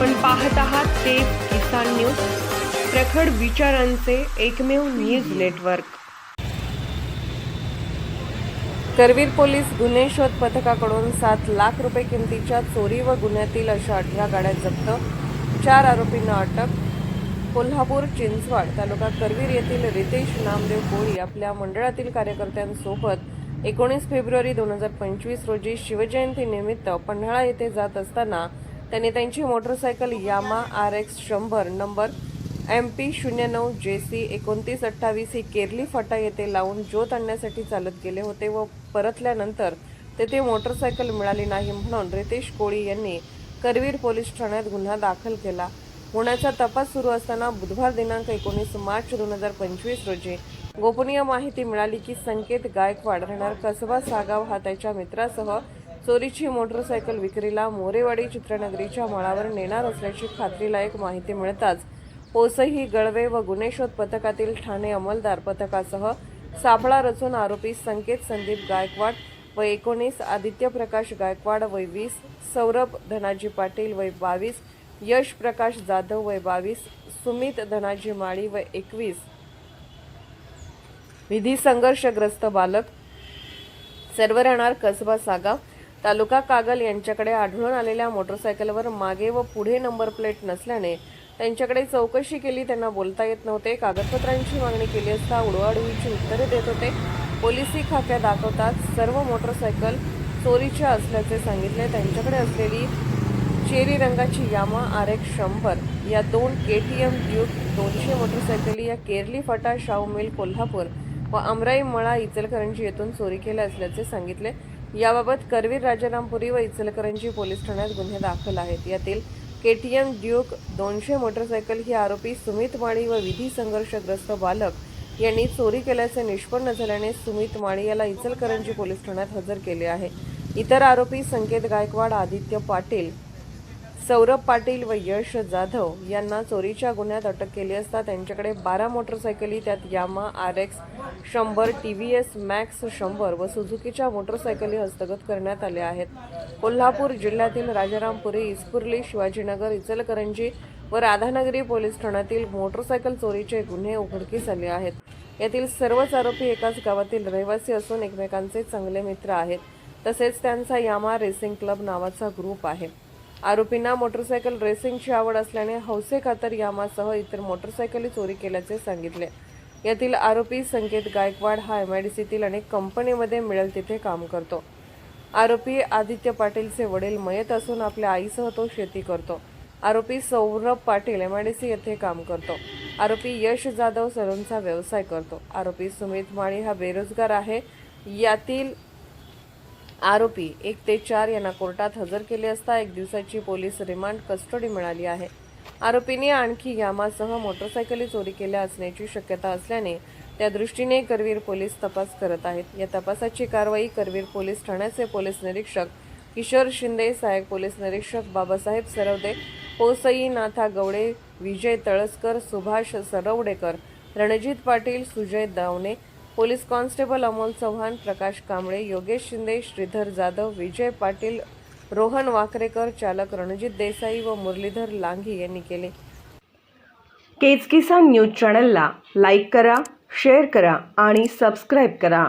आपण पाहत आहात ते किसान न्यूज प्रखड विचारांचे एकमेव न्यूज नेटवर्क. करवीर पोलीस गुन्हे शोध पथकाकडून सात लाख रुपये किमतीच्या चोरी व गुन्ह्यातील अशा अठरा गाड्या जप्त. चार आरोपींना अटक. कोल्हापूर चिंचवड तालुका करवीर येथील रितेश नामदेव कोळी आपल्या मंडळातील कार्यकर्त्यांसोबत एकोणीस फेब्रुवारी दोन हजार पंचवीस रोजी शिवजयंती निमित्त पन्हाळा येथे जात असताना त्यांनी त्यांची मोटरसायकल यामा आर एक्स शंभर नंबर एम पी शून्य नऊ जे सी एकोणतीस अठ्ठावीस ही केरली फाटा येथे लावून ज्योत आणण्यासाठी चालत गेले होते व परतल्यानंतर तेथे मोटरसायकल मिळाली नाही म्हणून रितेश कोळी यांनी करवीर पोलीस ठाण्यात गुन्हा दाखल केला. गुन्ह्याचा तपास सुरू असताना बुधवार दिनांक एकोणीस मार्च दोन हजार पंचवीस रोजी गोपनीय माहिती मिळाली की संकेत गायकवाड राहणार कसबा सागाव हा त्याच्या मित्रासह चोरीची मोटरसायकल विक्रीला मोरेवाडी चित्रनगरीच्या मळावर नेणार असल्याची खात्रीलायक माहिती मिळताच पोसही गळवे व गुन्हे शोध पथकातील ठाणे अंमलदार पथकासह सापळा रचून आरोपी संकेत संदीप गायकवाड व एकोणीस आदित्य प्रकाश गायकवाड वय वीस सौरभ धनाजी पाटील वय बावीस यश प्रकाश जाधव वय बावीस सुमित धनाजी माळी वय एकवीस. विधी संघर्षग्रस्त बालक सर्व राहणार कसबा सागाव तालुका कागल यांच्याकडे आढळून आलेल्या मोटरसायकलवर मागे व पुढे नंबर प्लेट नसल्याने त्यांच्याकडे चौकशी केली त्यांना बोलता येत नव्हते. कागदपत्रांची मागणी केली असता उडवाडवीची उत्तरे देत होते. पोलिसी खाक्या दाखवतात सर्व मोटरसायकल चोरीच्या असल्याचे सांगितले. त्यांच्याकडे असलेली चेरी रंगाची यामा आर एक्स शंभर या दोन के टी एम ड्यूक दोनशे मोटरसायकली या केरली फटा शाहू मिल कोल्हापूर व अमराई मळा इचलकरंजी येथून चोरी केल्या असल्याचे सांगितले. याबाबत करवीर राजारामपुरी व इचलकरंजी पोलीस ठाण्यात गुन्हे दाखल आहेत. यातील के टी एम ड्यूक दोनशे मोटरसायकल ही आरोपी सुमित माळी व विधी संघर्षग्रस्त बालक यांनी चोरी केल्याचे निष्पन्न झाल्याने सुमित माळी याला इचलकरंजी पोलीस ठाण्यात हजर केले आहे. इतर आरोपी संकेत गायकवाड आदित्य पाटील सौरभ पाटील व यश जाधव यांना चोरीच्या गुन्ह्यात अटक केली असता त्यांच्याकडे बारा मोटरसायकली त्यात यामा आर एक्स शंभर टी व्ही एस मॅक्स शंभर व सुझुकीच्या मोटरसायकली हस्तगत करण्यात आल्या आहेत. कोल्हापूर जिल्ह्यातील राजारामपुरी इस्पुर्ली शिवाजीनगर इचलकरंजी व राधानगरी पोलीस ठाण्यातील मोटरसायकल चोरीचे गुन्हे उघडकीस आले आहेत. यातील सर्वच आरोपी एकाच गावातील रहिवासी असून एकमेकांचे चांगले मित्र आहेत. तसेच त्यांचा यामा रेसिंग क्लब नावाचा ग्रुप आहे. आरोपींना मोटरसायकल रेसिंगची आवड असल्याने हौसे कातर यामासह इतर मोटरसायकली चोरी केल्याचे सांगितले. यातील आरोपी संकेत गायकवाड हा एम आय डी सीतील अनेक कंपनीमध्ये मिळेल तिथे काम करतो. आरोपी आदित्य पाटीलचे वडील मयत असून आपल्या आईसह तो शेती करतो. आरोपी Saurabh Patil M I D C येथे काम करतो. आरोपी यश जाधव सलूनचा व्यवसाय करतो. आरोपी सुमित माळी हा बेरोजगार आहे. यातील आरोपी एक ते चार यांना कोर्टात हजर केले असता एक दिवसाची पोलीस रिमांड कस्टडी मिळाली आहे. आरोपीने आणखी यामासह मोटरसायकली चोरी केल्या असण्याची शक्यता असल्याने त्या दृष्टीने करवीर पोलीस तपास करत आहेत. या तपासाची कारवाई करवीर पोलीस ठाण्याचे पोलीस निरीक्षक किशोर शिंदे सहाय्यक पोलीस निरीक्षक बाबासाहेब सरवदे पोसई नाथा गवडे विजय तळसकर सुभाष सरवडेकर रणजित पाटील सुजय दावणे पोलीस कॉन्स्टेबल अमोल चव्हाण प्रकाश कांबळे योगेश शिंदे श्रीधर जाधव विजय पाटील रोहन वाकरेकर चालक रणजित देसाई व मुरलीधर लांघी यांनी केले. केज किसान न्यूज चॅनलला लाईक करा शेअर करा आणि सबस्क्राईब करा.